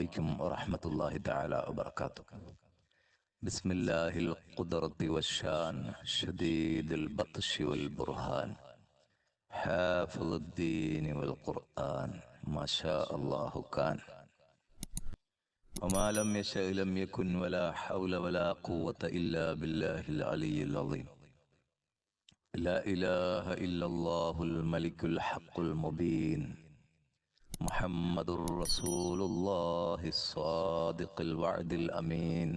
عليكم ورحمة الله تعالى وبركاته. بسم الله القدرة والشان شديد البطش والبرهان. حافظ الدين والقرآن ما شاء الله كان. وما لم يشأ لم يكن ولا حول ولا قوة إلا بالله العلي العظيم. لا إله إلا الله الملك الحق المبين. محمد رسول الله الصادق الوعد الأمين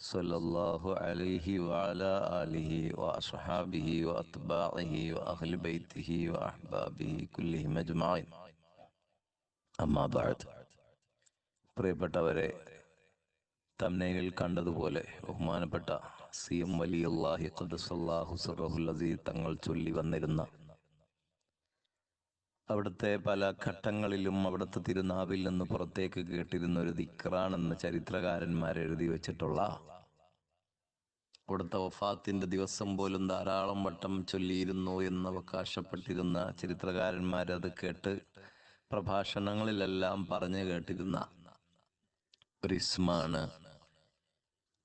صلى الله عليه وعلى آله وأصحابه وأتباعه وأهل بيته وأحبابه كلهم أجمعين أما بعد പ്രിയപ്പെട്ടവരെ തമ്നയിൽ കണ്ടതുപോലെ ബഹുമാനപ്പെട്ട സി എം വലിയല്ലാഹി ഖദ്സല്ലാഹു സിറഹുൽ അസീസ് തങ്ങൾ ചൊല്ലി വന്നിരുന്ന അവിടുത്തെ പല ഘട്ടങ്ങളിലും അവിടുത്തെ തിരുനാവിൽ നിന്ന് പുറത്തേക്ക് കേട്ടിരുന്ന ഒരു ദിക്റാണെന്ന് ചരിത്രകാരന്മാർ എഴുതി വെച്ചിട്ടുള്ള അവിടുത്തെ വഫാത്തിന്റെ ദിവസം പോലും ധാരാളം വട്ടം ചൊല്ലിയിരുന്നു എന്ന് അവകാശപ്പെട്ടിരുന്ന ചരിത്രകാരന്മാരത് കേട്ട് പ്രഭാഷണങ്ങളിലെല്ലാം പറഞ്ഞു കേട്ടിരുന്ന ഒരു ഇസ്മാണ്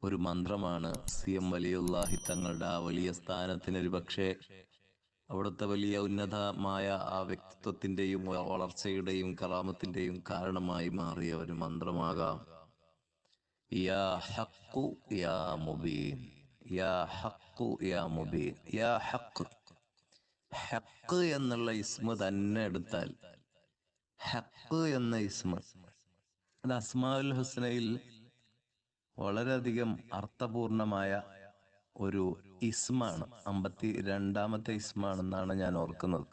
ഒരു മന്ത്രമാണ് സി എം വലിയുല്ലാഹി തങ്ങളുടെ ആ വലിയ സ്ഥാനത്തിന് ഒരു പക്ഷേ അവിടുത്തെ വലിയ ഉന്നതമായ ആ വ്യക്തിത്വത്തിന്റെയും വളർച്ചയുടെയും കറാമത്തിന്റെയും കാരണമായി മാറിയ ഒരു മന്ത്രമാകാം. യാ ഹക്കു യാ മുബീൻ. യാ ഹക്കു യാ മുബീൻ. യാ ഹക്ക് ഹക്ക് എന്നുള്ള ഇസ്മ തന്നെ എടുത്താൽ. ഹക്ക് എന്ന ഇസ്മ. അത് അസ്മാഉൽ ഹുസ്നയിൽ വളരെയധികം അർത്ഥപൂർണമായ ഒരു ഇസ്മാണ്. അമ്പത്തി രണ്ടാമത്തെ ഇസ്മാണെന്നാണ് ഞാൻ ഓർക്കുന്നത്.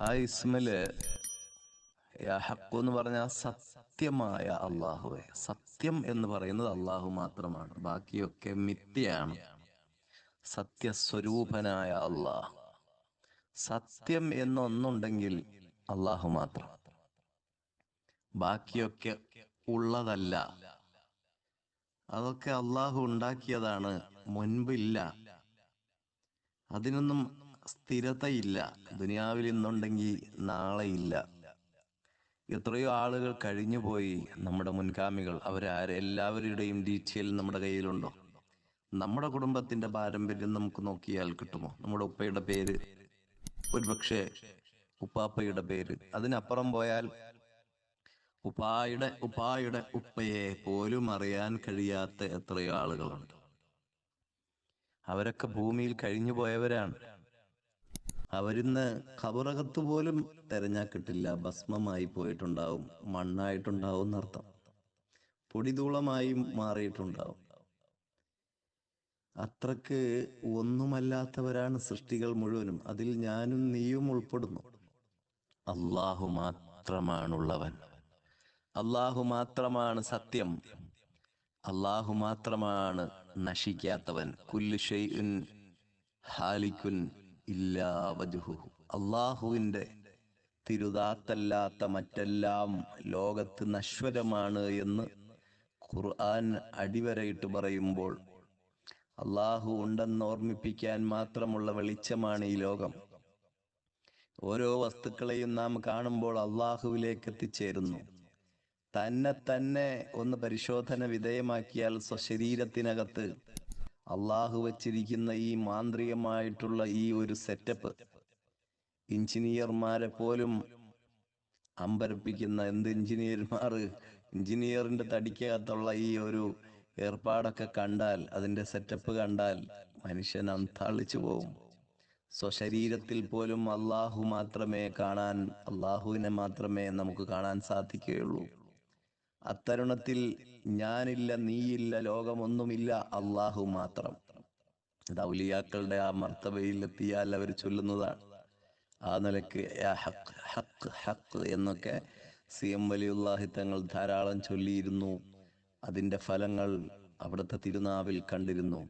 ആ ഇസ്മിൽ ഹക്കു എന്ന് പറഞ്ഞാൽ സത്യമായ അള്ളാഹുവെ സത്യം എന്ന് പറയുന്നത് അള്ളാഹു മാത്രമാണ്. ബാക്കിയൊക്കെ മിഥ്യയാണ്. സത്യസ്വരൂപനായ അള്ളാഹ് സത്യം എന്നൊന്നുണ്ടെങ്കിൽ അള്ളാഹു മാത്രം. ബാക്കിയൊക്കെ ഉള്ളതല്ല. അതൊക്കെ അള്ളാഹു ഉണ്ടാക്കിയതാണ് മുൻപില്ല. അതിനൊന്നും സ്ഥിരതയില്ല. ദുനിയാവിൽ ഇന്നുണ്ടെങ്കിൽ നാളെ ഇല്ല എത്രയോ ആളുകൾ കഴിഞ്ഞു പോയി നമ്മുടെ മുൻഗാമികൾ. അവരാരെ? എല്ലാവരുടെയും ഡീറ്റെയിൽ നമ്മുടെ കയ്യിലുണ്ടോ? നമ്മുടെ കുടുംബത്തിന്റെ പാരമ്പര്യം നമുക്ക് നോക്കിയാൽ കിട്ടുമോ? നമ്മുടെ ഉപ്പയുടെ പേര് ഒരുപക്ഷെ ഉപ്പാപ്പയുടെ പേര്. അതിനപ്പുറം പോയാൽ ഉപ്പായുടെ ഉപ്പായുടെ ഉപ്പയെ പോലും അറിയാൻ കഴിയാത്ത എത്രയോ ആളുകളുണ്ട്. അവരൊക്കെ ഭൂമിയിൽ കഴിഞ്ഞു പോയവരാണ് അവരിന്ന് ഖബറകത്ത് പോലും തെരഞ്ഞാ കിട്ടില്ല. ഭസ്മമായി പോയിട്ടുണ്ടാവും. മണ്ണായിട്ടുണ്ടാവും എന്നർത്ഥം. പൊടിതൂളമായി മാറിയിട്ടുണ്ടാവും. അത്രയ്ക്ക് ഒന്നുമല്ലാത്തവരാണ് സൃഷ്ടികൾ മുഴുവനും. അതിൽ ഞാനും നീയും ഉൾപ്പെടുന്നു. അള്ളാഹു മാത്രമാണുള്ളവൻ. അള്ളാഹു മാത്രമാണ് സത്യം. അള്ളാഹു മാത്രമാണ് നശിക്കാത്തവൻ. കുല്ലു ഷെയ്ഉൻ ഹാലിക്കുൻ ഇല്ലാ തിരുതാത്തല്ലാത്ത മറ്റെല്ലാം ലോകത്ത് നശ്വരമാണ് എന്ന് ഖുർആൻ അടിവരയിട്ട് പറയുമ്പോൾ അള്ളാഹു ഉണ്ടെന്ന് ഓർമ്മിപ്പിക്കാൻ മാത്രമുള്ള വെളിച്ചമാണ് ഈ ലോകം. ഓരോ വസ്തുക്കളെയും നാം കാണുമ്പോൾ അള്ളാഹുവിലേക്ക് എത്തിച്ചേരുന്നു. തന്നെ തന്നെ ഒന്ന് പരിശോധന വിധേയമാക്കിയാൽ സ്വശരീരത്തിനകത്ത് അള്ളാഹു വച്ചിരിക്കുന്ന ഈ മാന്ത്രികമായിട്ടുള്ള ഈ ഒരു സെറ്റപ്പ് എഞ്ചിനീയർമാരെ പോലും അമ്പരപ്പിക്കുന്ന എന്ത് എഞ്ചിനീയർമാർ എഞ്ചിനീയറിന്റെ തടിക്കകത്തുള്ള ഈ ഒരു ഏർപ്പാടൊക്കെ കണ്ടാൽ അതിന്റെ സെറ്റപ്പ് കണ്ടാൽ മനുഷ്യൻ അന്താളിച്ചു പോകും സ്വശരീരത്തിൽ പോലും അള്ളാഹു മാത്രമേ കാണാൻ അള്ളാഹുവിനെ മാത്രമേ നമുക്ക് കാണാൻ സാധിക്കുകയുള്ളൂ. അത്തരുണത്തിൽ ഞാനില്ല നീയില്ല ലോകമൊന്നുമില്ല അള്ളാഹു മാത്രം. ദൗലിയാക്കളുടെ ആ മർത്തബയിൽ എത്തിയാൽ അവർ ചൊല്ലുന്നതാണ്. ആ നിലയ്ക്ക് ഹക്ക് ഹക്ക് എന്നൊക്കെ സി എം വലിയുള്ളാഹി തങ്ങൾ ധാരാളം ചൊല്ലിയിരുന്നു. അതിന്റെ ഫലങ്ങൾ അവിടുത്തെ തിരുനാവിൽ കണ്ടിരുന്നു.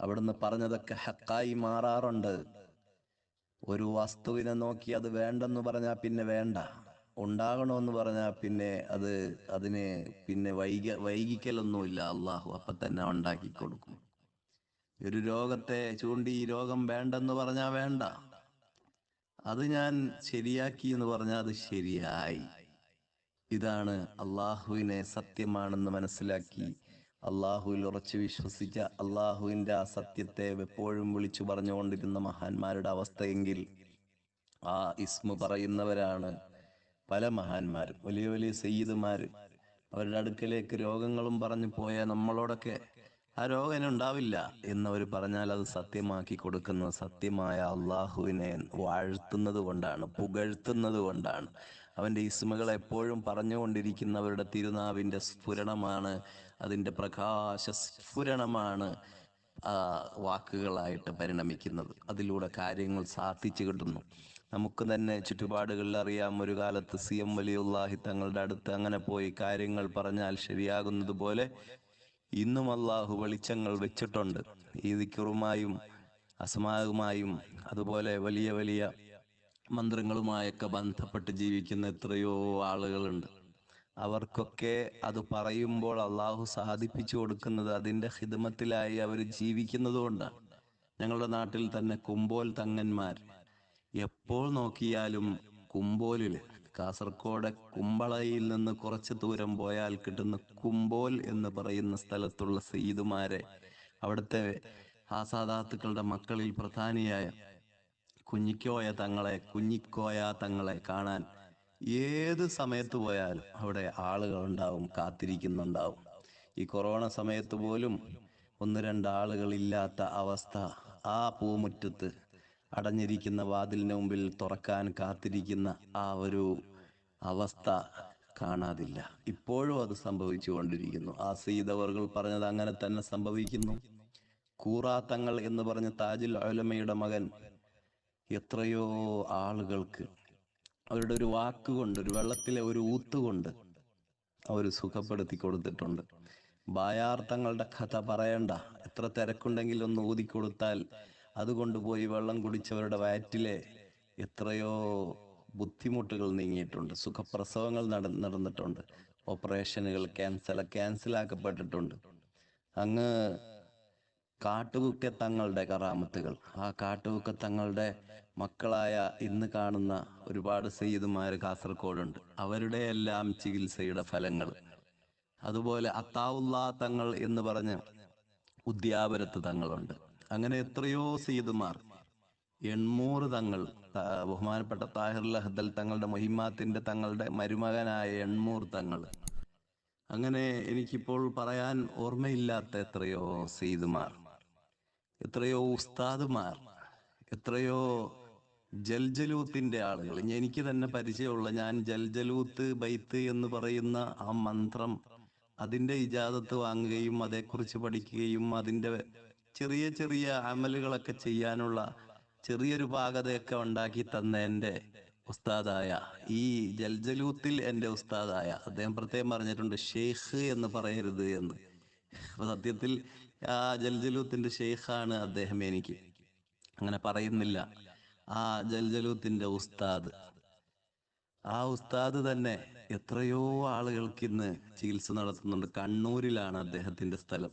അവിടുന്ന് പറഞ്ഞതൊക്കെ ഹക്കായി മാറാറുണ്ട്. ഒരു വസ്തുവിനെ നോക്കി അത് വേണ്ടെന്ന് പറഞ്ഞാൽ പിന്നെ വേണ്ട. ഉണ്ടാകണമെന്ന് പറഞ്ഞാൽ പിന്നെ അത് അതിന് പിന്നെ വൈക വൈകിക്കലൊന്നുമില്ല. അള്ളാഹു അപ്പൊ തന്നെ ഉണ്ടാക്കി കൊടുക്കും. ഒരു രോഗത്തെ ചൂണ്ടി ഈ രോഗം വേണ്ടെന്ന് പറഞ്ഞാൽ വേണ്ട. അത് ഞാൻ ശരിയാക്കി എന്ന് പറഞ്ഞാൽ അത് ശരിയായി. ഇതാണ് അള്ളാഹുവിനെ സത്യമാണെന്ന് മനസ്സിലാക്കി. അള്ളാഹുവിൽ ഉറച്ചു വിശ്വസിച്ച അള്ളാഹുവിന്റെ ആ സത്യത്തെ എപ്പോഴും വിളിച്ചു പറഞ്ഞുകൊണ്ടിരുന്ന മഹാന്മാരുടെ അവസ്ഥയെങ്കിൽ ആ ഇസ്മു പറയുന്നവരാണ് പല മഹാന്മാരും വലിയ വലിയ സയ്യിദുമാർ അവരുടെ അടുക്കലേക്ക് രോഗങ്ങളും പറഞ്ഞു പോയ നമ്മളോടൊക്കെ ആ രോഗം ഉണ്ടാവില്ല എന്നവർ പറഞ്ഞാൽ അത് സത്യമാക്കി കൊടുക്കുന്ന സത്യമായ അള്ളാഹുവിനെ വാഴ്ത്തുന്നത് കൊണ്ടാണ് പുകഴ്ത്തുന്നത് കൊണ്ടാണ്. അവന്റെ ഇസ്മകൾ എപ്പോഴും പറഞ്ഞുകൊണ്ടിരിക്കുന്നവരുടെ തിരുനാവിന്റെ സ്ഫുരണമാണ് അതിന്റെ പ്രകാശ സ്ഫുരണമാണ് വാക്കുകളായിട്ട് പരിണമിക്കുന്നത്. അതിലൂടെ കാര്യങ്ങൾ സാധിച്ചു കിട്ടുന്നു. നമുക്ക് തന്നെ ചുറ്റുപാടുകളിൽ അറിയാം. ഒരു കാലത്ത് സി എം വലിയുള്ളാഹി തങ്ങളുടെ അടുത്ത് അങ്ങനെ പോയി കാര്യങ്ങൾ പറഞ്ഞാൽ ശരിയാകുന്നത് പോലെ ഇന്നും അള്ളാഹു വെളിച്ചങ്ങൾ വെച്ചിട്ടുണ്ട്. ഈ ദിക്കറുമായും അസമാകുമായും അതുപോലെ വലിയ വലിയ മന്ത്രങ്ങളുമായൊക്കെ ബന്ധപ്പെട്ട് ജീവിക്കുന്ന എത്രയോ ആളുകളുണ്ട്. അവർക്കൊക്കെ അത് പറയുമ്പോൾ അള്ളാഹു സാധിപ്പിച്ചു കൊടുക്കുന്നത് അതിന്റെ ഹിദമത്തിലായി അവർ ജീവിക്കുന്നത് കൊണ്ടാണ് ഞങ്ങളുടെ നാട്ടിൽ തന്നെ കുമ്പോൽ തങ്ങന്മാർ എപ്പോൾ നോക്കിയാലും കുമ്പോലിൽ കാസർഗോഡ് കുമ്പളയിൽ നിന്ന് കുറച്ച് ദൂരം പോയാൽ കിട്ടുന്ന കുമ്പോൽ എന്ന് പറയുന്ന സ്ഥലത്തുള്ള സയ്യിദുമാരെ അവിടുത്തെ ആസാദാത്തുക്കളുടെ മക്കളിൽ പ്രധാനിയായ കുഞ്ഞിക്കോയ തങ്ങളെ കുഞ്ഞിക്കോയ തങ്ങളെ കാണാൻ ഏത് സമയത്ത് പോയാലും അവിടെ ആളുകൾ ഉണ്ടാവും കാത്തിരിക്കുന്നുണ്ടാവും. ഈ കൊറോണ സമയത്ത് പോലും ഒന്ന് രണ്ട് ആളുകൾ ഇല്ലാത്ത അവസ്ഥ ആ പൂമുറ്റത്ത് അടഞ്ഞിരിക്കുന്ന വാതിലിന് മുമ്പിൽ തുറക്കാൻ കാത്തിരിക്കുന്ന ആ ഒരു അവസ്ഥ കാണാതില്ല. ഇപ്പോഴും അത് സംഭവിച്ചു കൊണ്ടിരിക്കുന്നു ആ സീതവറുകൾ പറഞ്ഞത് അങ്ങനെ തന്നെ സംഭവിക്കുന്നു. കൂറാത്തങ്ങൾ എന്ന് പറഞ്ഞ താജിൽ അലമയുടെ മകൻ എത്രയോ ആളുകൾക്ക് അവരുടെ ഒരു വാക്കുകൊണ്ട് ഒരു വെള്ളത്തിലെ ഒരു ഊത്തുകൊണ്ട് അവർ സുഖപ്പെടുത്തി കൊടുത്തിട്ടുണ്ട്. ബായാർത്ഥങ്ങളുടെ കഥ പറയണ്ട. എത്ര തിരക്കുണ്ടെങ്കിലും ഒന്ന് ഊതിക്കൊടുത്താൽ അതുകൊണ്ട് പോയി വെള്ളം കുടിച്ചവരുടെ വയറ്റിലെ എത്രയോ ബുദ്ധിമുട്ടുകൾ നീങ്ങിയിട്ടുണ്ട്. സുഖപ്രസവങ്ങൾ നട നടന്നിട്ടുണ്ട്. ഓപ്പറേഷനുകൾ ക്യാൻസൽ ക്യാൻസലാക്കപ്പെട്ടിട്ടുണ്ട്. അങ്ങ് കാട്ടുകുക്ക തങ്ങളുടെ കറാമത്തുകൾ. ആ കാട്ടുകുക്ക തങ്ങളുടെ മക്കളായ ഇന്ന് കാണുന്ന ഒരുപാട് സയ്യിദുമാർ കാസർഗോഡുണ്ട്. അവരുടെ എല്ലാം ചികിത്സയുടെ ഫലങ്ങൾ. അതുപോലെ അത്താവുല്ലാ തങ്ങൾ എന്ന് പറഞ്ഞ് ഉദ്യാപരത്ത് തങ്ങളുണ്ട്. അങ്ങനെ എത്രയോ സീതുമാർ എൺമൂറ് തങ്ങൾ ബഹുമാനപ്പെട്ട താഹിർ ലഹദൽ തങ്ങളുടെ മൊഹിമാത്തിന്റെ തങ്ങളുടെ മരുമകനായ എൺമൂർ തങ്ങൾ. അങ്ങനെ എനിക്കിപ്പോൾ പറയാൻ ഓർമ്മയില്ലാത്ത എത്രയോ സീതുമാർ എത്രയോ ഉസ്താദുമാർ എത്രയോ ജൽജലൂത്തിന്റെ ആളുകൾ. എനിക്ക് തന്നെ പരിചയമുള്ള ഞാൻ ജൽജലൂത്ത് ബൈത്ത് എന്ന് പറയുന്ന ആ മന്ത്രം അതിന്റെ ഇജാദത്ത് വാങ്ങുകയും അതേക്കുറിച്ച് പഠിക്കുകയും അതിന്റെ ചെറിയ ചെറിയ അമലുകളൊക്കെ ചെയ്യാനുള്ള ചെറിയൊരു പാകതയൊക്കെ ഉണ്ടാക്കി തന്ന എന്റെ ഉസ്താദായ ഈ ജൽജലൂത്തിൽ എന്റെ ഉസ്താദായ അദ്ദേഹം പ്രത്യേകം പറഞ്ഞിട്ടുണ്ട് ഷെയ്ഖ് എന്ന് പറയരുത് എന്ന്. അപ്പൊ സത്യത്തിൽ ആ ജൽജലൂത്തിന്റെ ഷെയ്ഖാണ് അദ്ദേഹം എനിക്ക്. അങ്ങനെ പറയുന്നില്ല. ആ ജൽജലൂത്തിന്റെ ഉസ്താദ്. ആ ഉസ്താദ് തന്നെ എത്രയോ ആളുകൾക്ക് ഇന്ന് ചികിത്സ നടത്തുന്നുണ്ട്. കണ്ണൂരിലാണ് അദ്ദേഹത്തിന്റെ സ്ഥലം.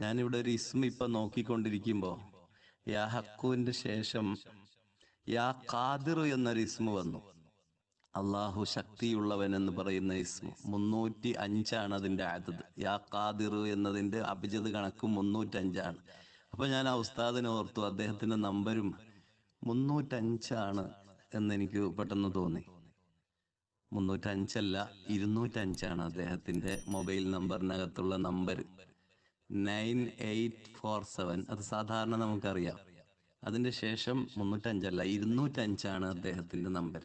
ഞാനിവിടെ ഒരു ഇസ്മ ഇപ്പൊ നോക്കിക്കൊണ്ടിരിക്കുമ്പോ യാ ഹക്കുവിന്റെ ശേഷം യാ ഖാദിർ എന്നൊരു ഇസ്മ വന്നു. അള്ളാഹു ശക്തിയുള്ളവൻ എന്ന് പറയുന്ന ഇസ്മ. മുന്നൂറ്റി അഞ്ചാണ് അതിന്റെ ആദത്. യാ ഖാദിർ എന്നതിന്റെ അഭിജിത് കണക്ക് മുന്നൂറ്റി അഞ്ചാണ് അപ്പൊ ഞാൻ ആ ഉസ്താദിനെ ഓർത്തു അദ്ദേഹത്തിന്റെ നമ്പരും മുന്നൂറ്റഞ്ചാണ് എന്ന് എനിക്ക് പെട്ടെന്ന് തോന്നി. മുന്നൂറ്റഞ്ചല്ല ഇരുന്നൂറ്റഞ്ചാണ് അദ്ദേഹത്തിന്റെ mobile നമ്പറിനകത്തുള്ള number nine eight four seven. അത് സാധാരണ നമുക്കറിയാം. അതിന്റെ ശേഷം മുന്നൂറ്റഞ്ചല്ല ഇരുന്നൂറ്റഞ്ചാണ് അദ്ദേഹത്തിന്റെ നമ്പർ.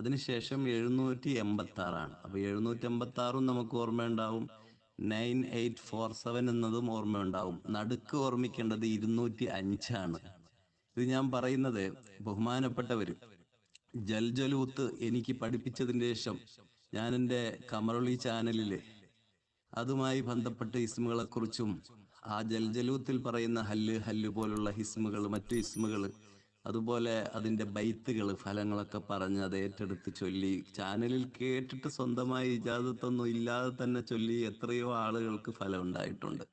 അതിനുശേഷം എഴുന്നൂറ്റി എൺപത്തി ആറാണ് അപ്പൊ എഴുന്നൂറ്റി എൺപത്തി ആറും നമുക്ക് ഓർമ്മയുണ്ടാവും. നയൻ എയ്റ്റ് ഫോർ സെവൻ എന്നതും ഓർമ്മയുണ്ടാവും. നടുക്ക് ഓർമ്മിക്കേണ്ടത് ഇരുന്നൂറ്റി അഞ്ചാണ് ഇത് ഞാൻ പറയുന്നത് ബഹുമാനപ്പെട്ടവര് ജൽജലൂത്ത് എനിക്ക് പഠിപ്പിച്ചതിന് ശേഷം ഞാൻ എന്റെ കമറളി ചാനലിൽ അതുമായി ബന്ധപ്പെട്ട ഇസ്മുകളെക്കുറിച്ചും ആ ജൽജലൂത്തിൽ പറയുന്ന ഹല്ല് ഹല്ല് പോലുള്ള ഹിസ്മുകൾ മറ്റു ഇസ്മുകൾ അതുപോലെ അതിന്റെ ബൈത്തുകൾ ഫലങ്ങളൊക്കെ പറഞ്ഞ് അത് ഏറ്റെടുത്ത് ചൊല്ലി. ചാനലിൽ കേട്ടിട്ട് സ്വന്തമായി ഇജാദത്തൊന്നും ഇല്ലാതെ തന്നെ ചൊല്ലി എത്രയോ ആളുകൾക്ക് ഫലം ഉണ്ടായിട്ടുണ്ട്.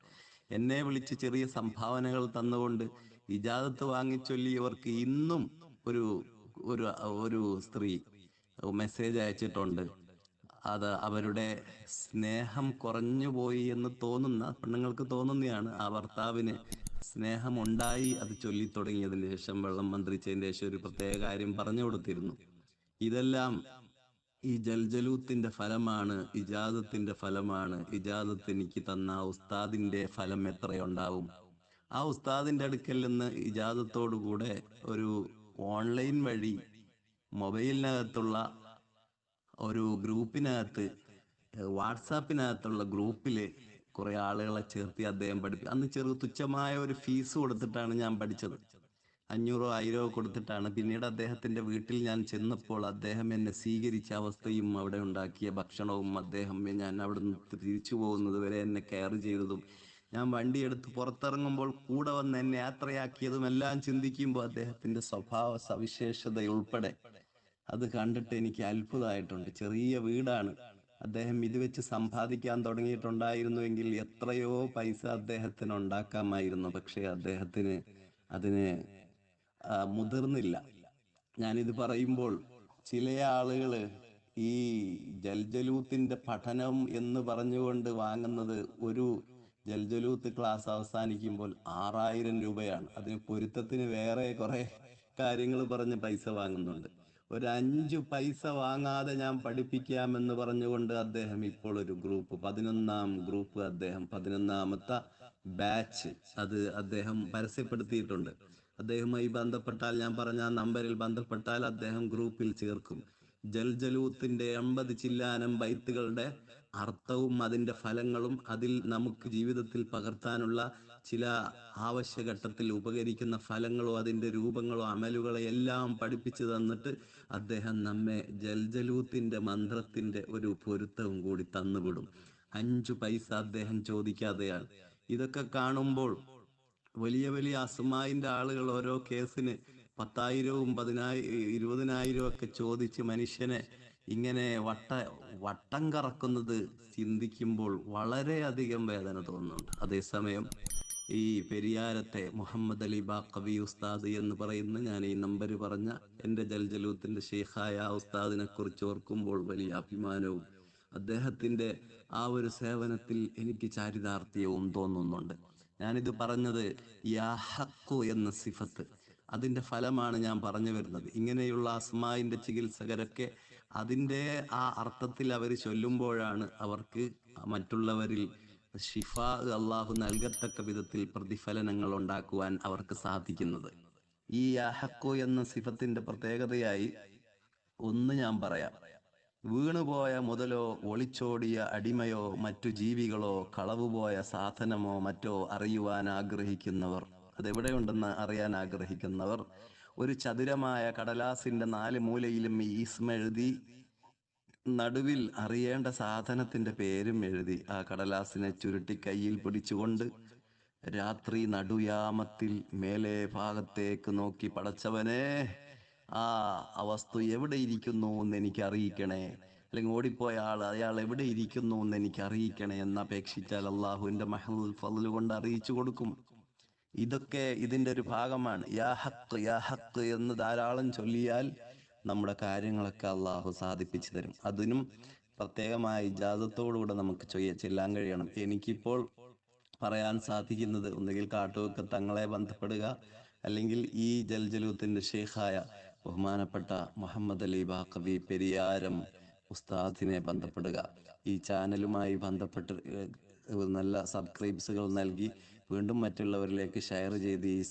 എന്നെ വിളിച്ച് ചെറിയ സംഭാവനകൾ തന്നുകൊണ്ട് ഇജാദത്ത് വാങ്ങിച്ചൊല്ലിയവർക്ക് ഇന്നും ഒരു ഒരു ഒരു സ്ത്രീ മെസ്സേജ് അയച്ചിട്ടുണ്ട്. അത് അവരുടെ സ്നേഹം കുറഞ്ഞു പോയി എന്ന് തോന്നുന്ന പെണ്ണുങ്ങൾക്ക് തോന്നുന്നതാണ് ആ ഭർത്താവിന് സ്നേഹമുണ്ടായി അത് ചൊല്ലിത്തുടങ്ങിയതിന് ശേഷം വെള്ളം മന്ത്രിച്ചതിന് ശേഷം ഒരു പ്രത്യേക കാര്യം പറഞ്ഞു കൊടുത്തിരുന്നു. ഇതെല്ലാം ഈ ജൽജലൂത്തിന്റെ ഫലമാണ് ഇജാദത്തിന്റെ ഫലമാണ്. ഇജാദത്ത് എനിക്ക് തന്ന ഉസ്താദിന്റെ ഫലം എത്രയുണ്ടാവും? ആ ഉസ്താദിന്റെ അടുക്കൽ നിന്ന് ഇജാദത്തോടുകൂടെ ഒരു ഓൺലൈൻ വഴി മൊബൈലിനകത്തുള്ള ഒരു ഗ്രൂപ്പിനകത്ത് വാട്സാപ്പിനകത്തുള്ള ഗ്രൂപ്പിൽ കുറെ ആളുകളെ ചേർത്തി അദ്ദേഹം പഠിപ്പിച്ചു അന്ന് ചെറു തുച്ഛമായ ഒരു ഫീസ് കൊടുത്തിട്ടാണ് ഞാൻ പഠിച്ചത്. അഞ്ഞൂറോ ആയിരോ കൊടുത്തിട്ടാണ്. പിന്നീട് അദ്ദേഹത്തിന്റെ വീട്ടിൽ ഞാൻ ചെന്നപ്പോൾ അദ്ദേഹം എന്നെ സ്വീകരിച്ച അവസ്ഥയും അവിടെ ഉണ്ടാക്കിയ ഭക്ഷണവും അദ്ദേഹം ഞാൻ അവിടെ നിന്ന് തിരിച്ചു പോകുന്നത് വരെ എന്നെ കെയർ ചെയ്തതും ഞാൻ വണ്ടിയെടുത്ത് പുറത്തിറങ്ങുമ്പോൾ കൂടെ വന്ന് എന്നെ യാത്രയാക്കിയതും എല്ലാം ചിന്തിക്കുമ്പോൾ അദ്ദേഹത്തിന്റെ സ്വഭാവ സവിശേഷത ഉൾപ്പെടെ അത് കണ്ടിട്ട് എനിക്ക് അത്ഭുതമായിട്ടുണ്ട്. ചെറിയ വീടാണ്. അദ്ദേഹം ഇത് വെച്ച് സമ്പാദിക്കാൻ തുടങ്ങിയിട്ടുണ്ടായിരുന്നുവെങ്കിൽ എത്രയോ പൈസ അദ്ദേഹത്തിന് ഉണ്ടാക്കാമായിരുന്നു. പക്ഷേ അദ്ദേഹത്തിന് അതിന് മുതിർന്നില്ല. ഞാനിത് പറയുമ്പോൾ ചില ആളുകൾ ഈ ജൽജലൂത്തിന്റെ പഠനം എന്ന് പറഞ്ഞുകൊണ്ട് വാങ്ങുന്നത് ഒരു ജൽജലൂത്ത് ക്ലാസ് അവസാനിക്കുമ്പോൾ ആറായിരം രൂപയാണ്. അതിന് പൊരുത്തത്തിന് വേറെ കുറെ കാര്യങ്ങൾ പറഞ്ഞ് പൈസ വാങ്ങുന്നുണ്ട്. ഒരു അഞ്ചു പൈസ വാങ്ങാതെ ഞാൻ പഠിപ്പിക്കാമെന്ന് പറഞ്ഞുകൊണ്ട് അദ്ദേഹം ഇപ്പോൾ ഒരു ഗ്രൂപ്പ് പതിനൊന്നാം ഗ്രൂപ്പ് അദ്ദേഹം പതിനൊന്നാമത്തെ ബാച്ച് അത് അദ്ദേഹം പരസ്യപ്പെടുത്തിയിട്ടുണ്ട്. അദ്ദേഹവുമായി ബന്ധപ്പെട്ടാൽ ഞാൻ പറഞ്ഞ നമ്പറിൽ ബന്ധപ്പെട്ടാൽ അദ്ദേഹം ഗ്രൂപ്പിൽ ചേർക്കും. ജൽജലൂത്തിന്റെ എൺപത് ചില്ലാനം ബൈത്തുകളുടെ അർത്ഥവും അതിന്റെ ഫലങ്ങളും അതിൽ നമുക്ക് ജീവിതത്തിൽ പകർത്താനുള്ള ചില ആവശ്യഘട്ടത്തിൽ ഉപകരിക്കുന്ന ഫലങ്ങളോ അതിന്റെ രൂപങ്ങളോ അമലുകളോ എല്ലാം പഠിപ്പിച്ചു തന്നിട്ട് അദ്ദേഹം നമ്മെ ജൽജലൂത്തിന്റെ മന്ത്രത്തിന്റെ ഒരു പൊരുത്തവും കൂടി തന്നുവിടും. അഞ്ചു പൈസ അദ്ദേഹം ചോദിക്കാതെയാണ് ഇതൊക്കെ കാണുമ്പോൾ വലിയ വലിയ അസ്മായിന്റെ ആളുകൾ ഓരോ കേസിന് പത്തായിരവും പതിനായി ഇരുപതിനായിരവും ഒക്കെ ചോദിച്ച് മനുഷ്യനെ ഇങ്ങനെ വട്ട വട്ടം കറക്കുന്നത് ചിന്തിക്കുമ്പോൾ വളരെയധികം വേദന തോന്നുന്നുണ്ട്. അതേസമയം ഈ പെരിയാരത്തെ മുഹമ്മദ് അലി ബാക്കബി ഉസ്താദ് എന്ന് പറയുന്ന ഞാൻ ഈ നമ്പർ പറഞ്ഞ എന്റെ ജൽജലൂത്തിന്റെ ഷെയ്ഖായ ഉസ്താദിനെ കുറിച്ച് ഓർക്കുമ്പോൾ വലിയ അഭിമാനവും അദ്ദേഹത്തിന്റെ ആ ഒരു സേവനത്തിൽ എനിക്ക് ചാരിതാർത്ഥ്യവും തോന്നുന്നുണ്ട്. ഞാനിത് പറഞ്ഞത് യാ ഹക്കു എന്ന സിഫത്ത്. അതിന്റെ ഫലമാണ് ഞാൻ പറഞ്ഞു വരുന്നത്. ഇങ്ങനെയുള്ള അസ്മായിന്റെ ചികിത്സകരൊക്കെ അതിന്റെ ആ അർത്ഥത്തിൽ അവർ ചൊല്ലുമ്പോഴാണ് അവർക്ക് മറ്റുള്ളവരിൽ ഷിഫ അള്ളാഹു നൽകത്തക്ക വിധത്തിൽ പ്രതിഫലനങ്ങൾ ഉണ്ടാക്കുവാൻ അവർക്ക് സാധിക്കുന്നത്. ഈ അഹക്കു എന്ന സിഫത്തിന്റെ പ്രത്യേകതയായി ഒന്ന് ഞാൻ പറയാം. വീണുപോയ മുതലോ ഒളിച്ചോടിയ അടിമയോ മറ്റു ജീവികളോ കളവുപോയ സാധനമോ മറ്റോ അറിയുവാൻ ആഗ്രഹിക്കുന്നവർ അതെവിടെയുണ്ടെന്ന് അറിയാൻ ആഗ്രഹിക്കുന്നവർ ഒരു ചതുരമായ കടലാസിന്റെ നാല് മൂലയിലും ഈ ഈസ്മ എഴുതി നടുവിൽ അറിയേണ്ട സാധനത്തിന്റെ പേരും എഴുതി ആ കടലാസിനെ ചുരുട്ടി കയ്യിൽ പിടിച്ചുകൊണ്ട് രാത്രി നടുയാമത്തിൽ മേലെ ഭാഗത്തേക്ക് നോക്കി പടച്ചവനെ ആ ആ വസ്തു എവിടെ ഇരിക്കുന്നു എന്ന് എനിക്ക് അറിയിക്കണേ. അല്ലെങ്കിൽ ഓടിപ്പോയ ആൾ അയാൾ എവിടെ ഇരിക്കുന്നു എന്ന് എനിക്ക് അറിയിക്കണേ എന്ന് അപേക്ഷിച്ചാൽ അള്ളാഹുവിന്റെ മഹൽ ഫലു കൊണ്ട് അറിയിച്ചു കൊടുക്കും. ഇതൊക്കെ ഇതിന്റെ ഒരു ഭാഗമാണ്. യാ ഹക്ക് യാ ഹക്ക് എന്ന് ധാരാളം ചൊല്ലിയാൽ നമ്മുടെ കാര്യങ്ങളൊക്കെ അള്ളാഹു സാധിപ്പിച്ചു തരും. അതിനും പ്രത്യേകമായ ഇജാസത്തോടുകൂടെ നമുക്ക് ചെല്ലാൻ കഴിയണം. എനിക്കിപ്പോൾ പറയാൻ സാധിക്കുന്നത് ഒന്നുകിൽ കാട്ടുവൊക്കെ തങ്ങളെ ബന്ധപ്പെടുക അല്ലെങ്കിൽ ഈ ജൽജലൂത്തിന്റെ ഷെയ്ഖായ ബഹുമാനപ്പെട്ട മുഹമ്മദ് അലി ബാക്കബി പെരിയാരം ഉസ്താദിനെ ബന്ധപ്പെടുക. ഈ ചാനലുമായി ബന്ധപ്പെട്ട് നല്ല സബ്സ്ക്രൈബ്സുകൾ നൽകി വീണ്ടും മറ്റുള്ളവരിലേക്ക് ഷെയർ ചെയ്ത് ഈ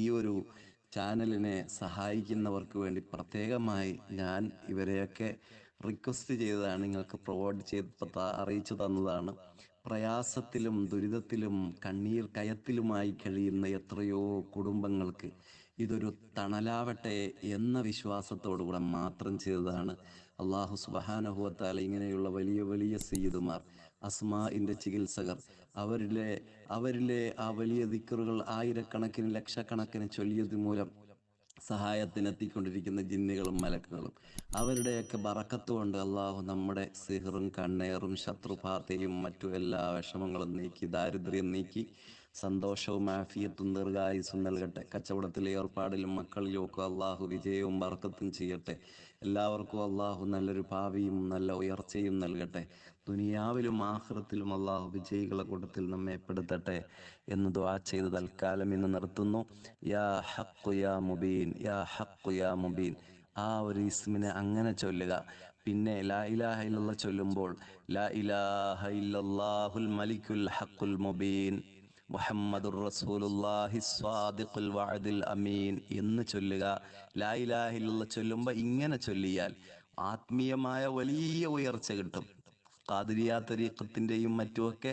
ഈ ഒരു ചാനലിനെ സഹായിക്കുന്നവർക്ക് വേണ്ടി പ്രത്യേകമായി ഞാൻ ഇവരെയൊക്കെ റിക്വസ്റ്റ് ചെയ്തതാണ്. നിങ്ങൾക്ക് പ്രൊവൈഡ് ചെയ്ത് അറിയിച്ചു തന്നതാണ്. പ്രയാസത്തിലും ദുരിതത്തിലും കണ്ണീർ കയത്തിലുമായി കഴിയുന്ന എത്രയോ കുടുംബങ്ങൾക്ക് ഇതൊരു തണലാവട്ടെ എന്ന വിശ്വാസത്തോടുകൂടെ മാത്രം ചെയ്തതാണ്. അള്ളാഹു സുബാനഹുവത്താൽ ഇങ്ങനെയുള്ള വലിയ വലിയ സയ്യിദുമാർ അസ്മാഇന്റെ ചികിത്സകർ അവരിലെ അവരിലെ ആ വലിയ ദിക്കറുകൾ ആയിരക്കണക്കിന് ലക്ഷക്കണക്കിന് ചൊല്ലിയത് മൂലം സഹായത്തിനെത്തിക്കൊണ്ടിരിക്കുന്ന ജിന്നുകളും മലക്കുകളും. അവരുടെയൊക്കെ ബറക്കത്ത് കൊണ്ട് അള്ളാഹു നമ്മുടെ സിഹറും കണ്ണേറും ശത്രുപാതയും മറ്റു എല്ലാ വിഷമങ്ങളും നീക്കി ദാരിദ്ര്യം നീക്കി സന്തോഷവും ആഫിയത്തും ദീർഘായുസും നൽകട്ടെ. കച്ചവടത്തിലെ ഏർപ്പാടിലും മക്കളിലും ഒക്കെ അള്ളാഹു വിജയവും ബർക്കത്തും ചെയ്യട്ടെ. എല്ലാവർക്കും അള്ളാഹു നല്ലൊരു ഭാവിയും നല്ല ഉയർച്ചയും നൽകട്ടെ. ദുനിയാവിലും ആഹ്റത്തിലും അള്ളാഹു വിജയികളെ കൂട്ടത്തിൽ നമ്മെ പെടുത്തട്ടെ എന്ന് ദുആ ചെയ്ത് തൽക്കാലം ഇന്ന് നിർത്തുന്നു. യാ ഹഖു യാ മുബീൻ യാ ഹഖു യാ മുബീൻ. ആ ഒരു ഇസ്മിനെ അങ്ങനെ ചൊല്ലുക. പിന്നെ ലാ ഇലാഹ ഇല്ലല്ലാ ചൊല്ലുമ്പോൾ ലാ ഇലാഹ ഇല്ലല്ലാഹുൽ മലിക്കുൽ ഹക്കുൽ മുബീൻ മുഹമ്മദുർ സ്വാദിഖുൽ വഅദിൽ അമീൻ എന്ന് ചൊല്ലുക. ലാ ഇലാഹ ചൊല്ലുമ്പോൾ ഇങ്ങനെ ചൊല്ലിയാൽ ആത്മീയമായ വലിയ ഉയർച്ച കിട്ടും. ഖാദിരിയ തരീഖത്തിന്റെയും മറ്റുമൊക്കെ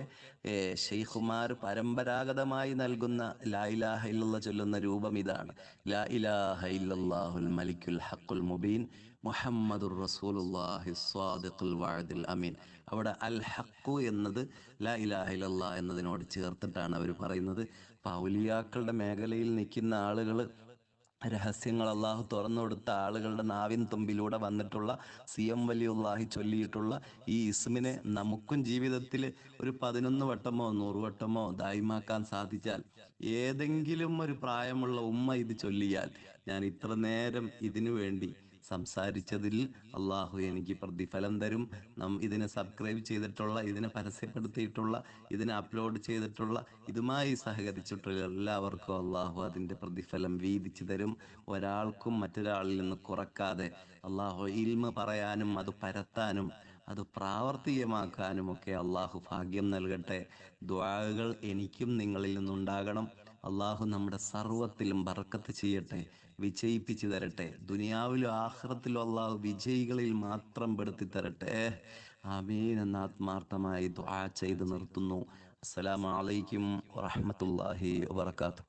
ഷെയ്ഖുമാർ പരമ്പരാഗതമായി നൽകുന്ന ലാ ഇലാഹ ഇല്ലല്ലാഹ് ചൊല്ലുന്ന രൂപം ഇതാണ്. ലാ ഇലാഹ ഇല്ലല്ലാഹുൽ മലിക്കുൽ ഹഖുൽ മുബീൻ മുഹമ്മദുർ റസൂലുള്ളാഹി സ്വാദിഖുൽ വഅദിൽ അമീൻ. അവിടെ അൽ ഹഖു എന്നത് ലാ ഇലാഹ ഇല്ലല്ലാ എന്നതിനോട് ചേർത്തിട്ടാണ് അവർ പറയുന്നത്. പൗലിയാക്കളുടെ മേഖലയിൽ നിൽക്കുന്ന ആളുകൾ രഹസ്യങ്ങൾ അള്ളാഹു തുറന്നു കൊടുത്ത ആളുകളുടെ നാവിൻ തുമ്പിലൂടെ വന്നിട്ടുള്ള സി എം വലിയുള്ളാഹി ചൊല്ലിയിട്ടുള്ള ഈ ഇസ്മിനെ നമുക്കും ജീവിതത്തിൽ ഒരു പതിനൊന്ന് വട്ടമോ നൂറ് വട്ടമോ ദായിമാക്കാൻ സാധിച്ചാൽ ഏതെങ്കിലും ഒരു പ്രായമുള്ള ഉമ്മ ഇത് ചൊല്ലിയാൽ ഞാൻ ഇത്ര നേരം ഇതിനു വേണ്ടി സംസാരിച്ചതിൽ അള്ളാഹു എനിക്ക് പ്രതിഫലം തരും. നം ഇതിനെ സബ്സ്ക്രൈബ് ചെയ്തിട്ടുള്ള ഇതിനെ പരസ്യപ്പെടുത്തിയിട്ടുള്ള ഇതിനെ അപ്ലോഡ് ചെയ്തിട്ടുള്ള ഇതുമായി സഹകരിച്ചിട്ടുള്ള എല്ലാവർക്കും അള്ളാഹു അതിന്റെ പ്രതിഫലം വീതിച്ചു തരും. ഒരാൾക്കും മറ്റൊരാളിൽ നിന്ന് കുറക്കാതെ അള്ളാഹു ഇൽമ പറയാനും അത് പരത്താനും അത് പ്രാവർത്തികമാക്കാനും ഒക്കെ അള്ളാഹു ഭാഗ്യം നൽകട്ടെ. ദ്വാകൾ എനിക്കും നിങ്ങളിൽ നിന്നുണ്ടാകണം. അള്ളാഹു നമ്മുടെ സർവത്തിലും ബർക്കത്ത് ചെയ്യട്ടെ വിജയിപ്പിച്ചു തരട്ടെ. ദുനിയാവിലും ആഹ്റത്തിലും അള്ളാഹു വിജയികളിൽ മാത്രം പെടുത്തി തരട്ടെ ആമീൻ എന്ന ആത്മാർത്ഥമായി ദ്വാ ചെയ്ത് നിർത്തുന്നു. അസ്സലാമു അലൈക്കും വറഹ്മത്തുള്ളാഹി വബർക്കാത്തു